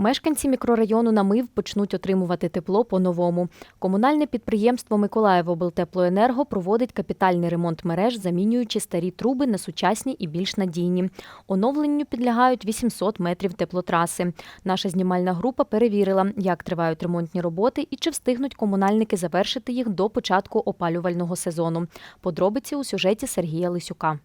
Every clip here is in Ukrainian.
Мешканці мікрорайону Намив почнуть отримувати тепло по-новому. Комунальне підприємство Миколаївоблтеплоенерго проводить капітальний ремонт мереж, замінюючи старі труби на сучасні і більш надійні. Оновленню підлягають 800 метрів теплотраси. Наша знімальна група перевірила, як тривають ремонтні роботи і чи встигнуть комунальники завершити їх до початку опалювального сезону. Подробиці у сюжеті Сергія Лисюка.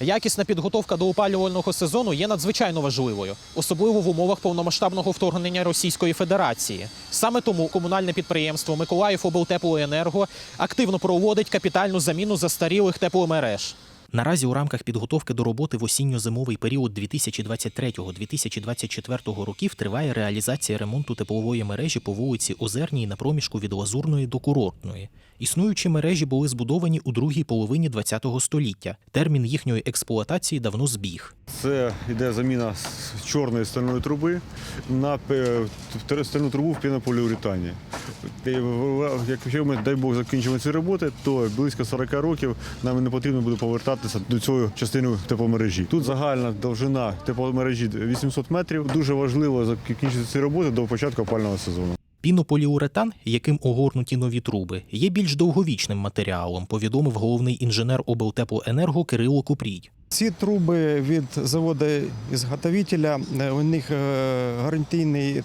Якісна підготовка до опалювального сезону є надзвичайно важливою, особливо в умовах повномасштабного вторгнення Російської Федерації. Саме тому комунальне підприємство Миколаївоблтеплоенерго активно проводить капітальну заміну застарілих тепломереж. Наразі у рамках підготовки до роботи в осінньо-зимовий період 2023-2024 років триває реалізація ремонту теплової мережі по вулиці Озерній на проміжку від Лазурної до Курортної. Існуючі мережі були збудовані у другій половині ХХ століття. Термін їхньої експлуатації давно збіг. Це йде заміна чорної стальної труби на стальну трубу в пінополіуретані. Якщо ми, дай Бог, закінчимо ці роботи, то близько 40 років нам не потрібно буде повертатися до цієї частини тепломережі. Тут загальна довжина тепломережі 800 метрів. Дуже важливо закінчити ці роботи до початку опального сезону. Пінополіуретан, яким огорнуті нові труби, є більш довговічним матеріалом, повідомив головний інженер облтеплоенерго Кирило Купрій. Ці труби від заводу ізготовителя, е, у них е, гарантійний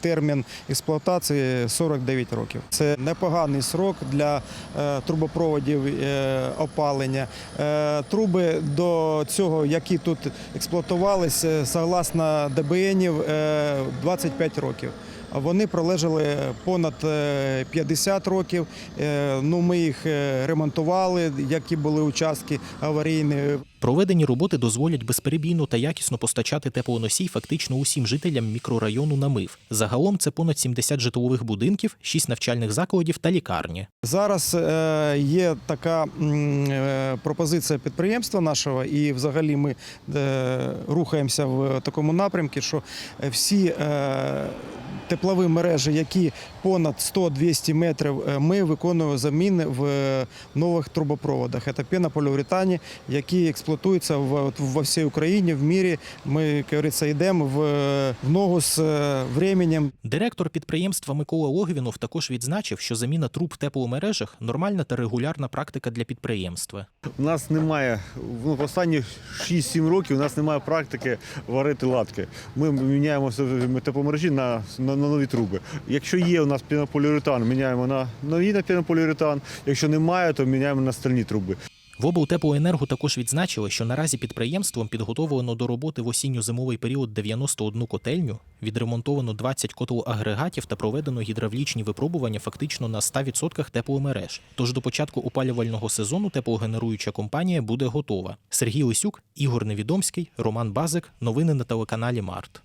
термін експлуатації 49 років. Це непоганий срок для е, трубопроводів е, опалення. Е, Труби до цього, які тут експлуатувалися, согласно ДБНів, е, 25 років. Вони пролежали понад е, 50 років. Е, Ну, ми їх е, ремонтували, які були участки аварійні. Проведені роботи дозволять безперебійно та якісно постачати теплоносій фактично усім жителям мікрорайону Намив. Загалом це понад 70 житлових будинків, 6 навчальних закладів та лікарні. Зараз е, є така е, пропозиція підприємства нашого, і взагалі ми е, рухаємося в такому напрямку, що всі е, теплові мережі, які понад 100-200 метрів, е, ми виконуємо заміни в е, нових трубопроводах. Це пенополіуретані, які експлуатуються в, во всій Україні, в мірі. Ми, як говориться, йдемо в, в ногу з е, временем. Директор підприємства Микола Логвінов також відзначив, що заміна труб в тепломережах нормальна та регулярна практика для підприємства. У нас немає ну, в останні 6-7 років. У нас немає практики варити латки. Ми міняємо тепломережі на, на, на нові труби. Якщо є у нас пінополіуретан, міняємо на нові на пінополіуретан. Якщо немає, то міняємо на стальні труби. В облтеплоенерго також відзначили, що наразі підприємством підготовлено до роботи в осінньо-зимовий період 91 котельню, відремонтовано 20 котлоагрегатів та проведено гідравлічні випробування фактично на 100% тепломереж. Тож до початку опалювального сезону теплогенеруюча компанія буде готова. Сергій Лисюк, Ігор Невідомський, Роман Базик. Новини на телеканалі Март.